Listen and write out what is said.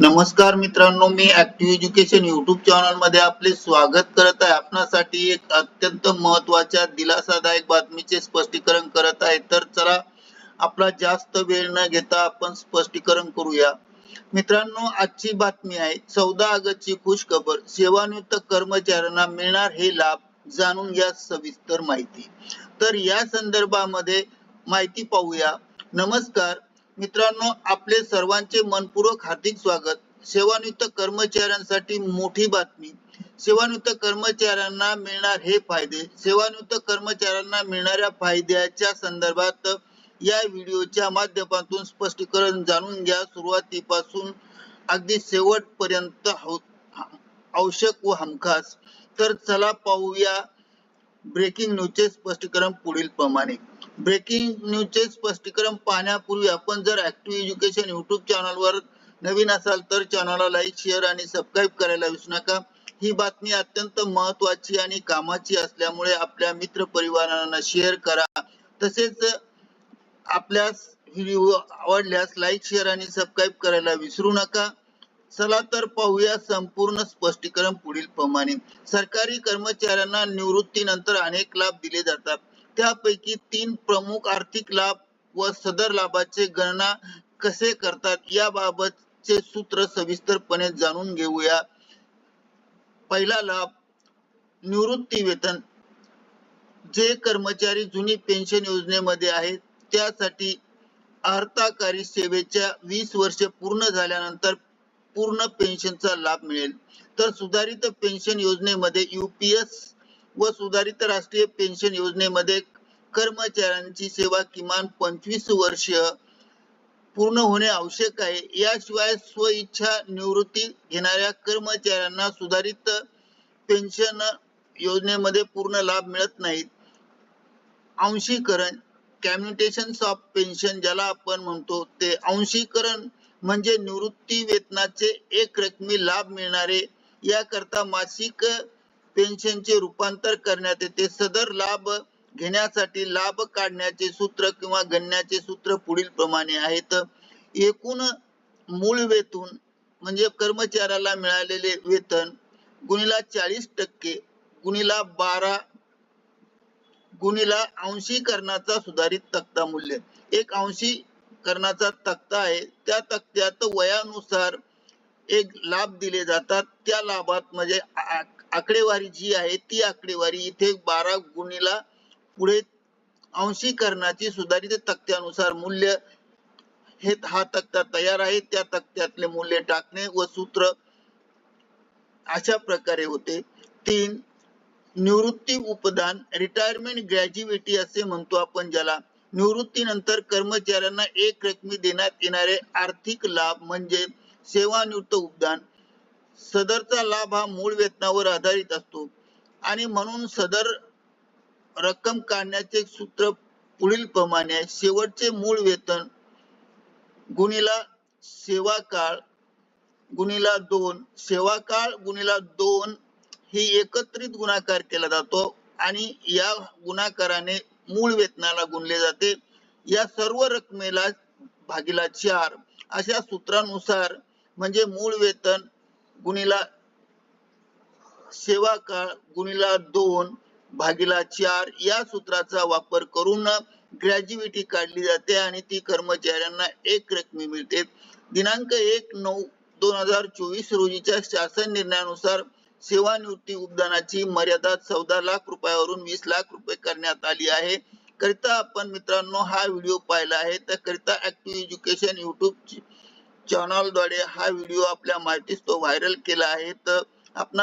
नमस्कार मित्रांनो मी ऍक्टिव्ह एज्युकेशन युट्यूब चॅनलमध्ये आपले स्वागत करत आहे. आपणासाठी एक अत्यंत महत्त्वाच्या दिलासादायक बातमीचे स्पष्टीकरण करत आहे. तर चला आपला जास्त वेळ न घेता आपण स्पष्टीकरण करूया. मित्रांनो आजची बातमी आहे चौदा ऑगस्ट ची खुश खबर सेवानिवृत्त कर्मचाऱ्यांना मिळणार हे लाभ जाणून घ्या सविस्तर माहिती. तर या संदर्भामध्ये माहिती पाहूया. नमस्कार मित्रांनो आपले सर्वांचे मनपूर्वक हार्दिक स्वागत. सेवानिवृत्त कर्मचाऱ्यांसाठी मोठी बातमी. सेवानिवृत्त कर्मचाऱ्यांना मिळणार हे फायदे. सेवानिवृत्त कर्मचाऱ्यांना मिळणाऱ्या फायद्याच्या संदर्भात या व्हिडिओच्या माध्यमातून स्पष्टीकरण जाणून घ्या. सुरुवातीपासून अगदी शेवटपर्यंत आवश्यक व हमखास. तर चला पाहूया ब्रेकिंग न्यूजचे स्पष्टीकरण पुढील प्रमाणे ब्रेकिंग न्यूजचे स्पष्टीकरण पाहण्यापूर्वी आपण जर ऍक्टिव्ह एज्युकेशन युट्यूब चॅनलवर नवीन असाल तर चॅनलला लाईक शेअर आणि सबस्क्राईब करायला विसरू नका. ही बातमी अत्यंत महत्वाची आणि कामाची असल्यामुळे आपल्या मित्र परिवारांना शेअर करा. तसेच आपल्यास व्हिडिओ आवडल्यास लाईक शेअर आणि सबस्क्राईब करायला विसरू नका. चला तर पाहूया संपूर्ण स्पष्टीकरण पुढील प्रमाणे सरकारी कर्मचाऱ्यांना निवृत्तीनंतर अनेक लाभ दिले जातात. त्यापैकी तीन प्रमुख आर्थिक लाभ व सदर लाभाचे गणना कसे करतात याबाबतचे सूत्र सविस्तरपणे जाणून घेऊया. पहिला लाभ निवृत्ती वेतन. जे कर्मचारी जुनी पेन्शन योजनेमध्ये आहेत त्यासाठी अर्थाकारी सेवेच्या वीस वर्षे पूर्ण झाल्यानंतर पूर्ण पेन्शनचा लाभ मिळेल. तर सुधारित पेन्शन योजनेमध्ये युपीएस व सुधारित राष्ट्रीय पेन्शन योजनेमध्ये कर्मचाऱ्यांची सेवा किमान पंचवीस वर्ष पूर्ण होणे आवश्यक आहे. याशिवाय स्वइच्छा निवृत्ती घेणाऱ्या कर्मचाऱ्यांना सुधारित पेन्शन योजनेमध्ये पूर्ण लाभ मिळत नाहीत अंशीकरण कॅम्युटेशन ऑफ पेन्शन ज्याला आपण म्हणतो ते अंशीकरण म्हणजे निवृत्ती वेतनाचे एक रकमी लाभ मिळणारे याकरता मासिक पेन्शनचे रूपांतर करण्यात येते. सदर लाभ घेण्यासाठी लाभ काढण्याचे सूत्र किंवा गणण्याचे सूत्र पुढील प्रमाणे आहेत. एकूण मूळ वेतून म्हणजे कर्मचाऱ्याला मिळालेले वेतन गुणिला चाळीस टक्के गुणिला बारा गुणिला अंशीकरणाचा सुधारित तक्ता मूल्य. एक अंशीकरणाचा तक्ता आहे. त्या तक्त्यात वयानुसार एक लाभ दिले जातात. त्या लाभात म्हणजे आकडेवारी जी आहे ती आकडेवारी इथे बारा गुणीला पुढे अंशीकरणाची सुधारित तक्त्यानुसार मूल्य हे हा तक्ता तयार आहे. त्या तक्त्यातले मूल्य टाकणे व सूत्र अशा प्रकारे होते. तीन निवृत्ती उपदान रिटायरमेंट ग्रॅज्युएटी असे म्हणतो आपण ज्याला. निवृत्तीनंतर कर्मचाऱ्यांना एक रकमी देण्यात येणारे आर्थिक लाभ म्हणजे सेवानिवृत्त उपदान. सदरचा लाभ हा मूळ वेतनावर आधारित असतो. आणि म्हणून सदर रक्कम काढण्याचे सूत्र पुढील प्रमाणे आहे. शेवटचे मूळ वेतन गुणिला सेवा काळ गुणिला दोन. सेवा काळ गुणिला दोन ही एकत्रित गुणाकार केला जातो आणि या गुणाकाराने मूळ वेतनाला गुणले जाते. या सर्व रकमेला भागीला चार. अशा सूत्रानुसार म्हणजे मूळ वेतन गुणिला सेवा काळ गुणिला दोन भागीला चार या सूत्राचा वापर करून ग्रॅज्युएटी काढली जाते आणि ती कर्मचाऱ्यांना एक रकमी मिळते. दिनांक एक नऊ दोन हजार चोवीस रोजीच्या शासन निर्णयानुसार सेवानिवृत्ती उपदानाची मर्यादा चौदा लाख रुपयावरून वीस लाख रुपये करण्यात आली आहे. करिता आपण मित्रांनो हा व्हिडिओ पाहिला आहे. तर करिता ऍक्टिव्ह एज्युकेशन युट्यूब चॅनलद्वारे हा व्हिडिओ आपल्या माहितीस तो व्हायरल केला आहे. तर आपण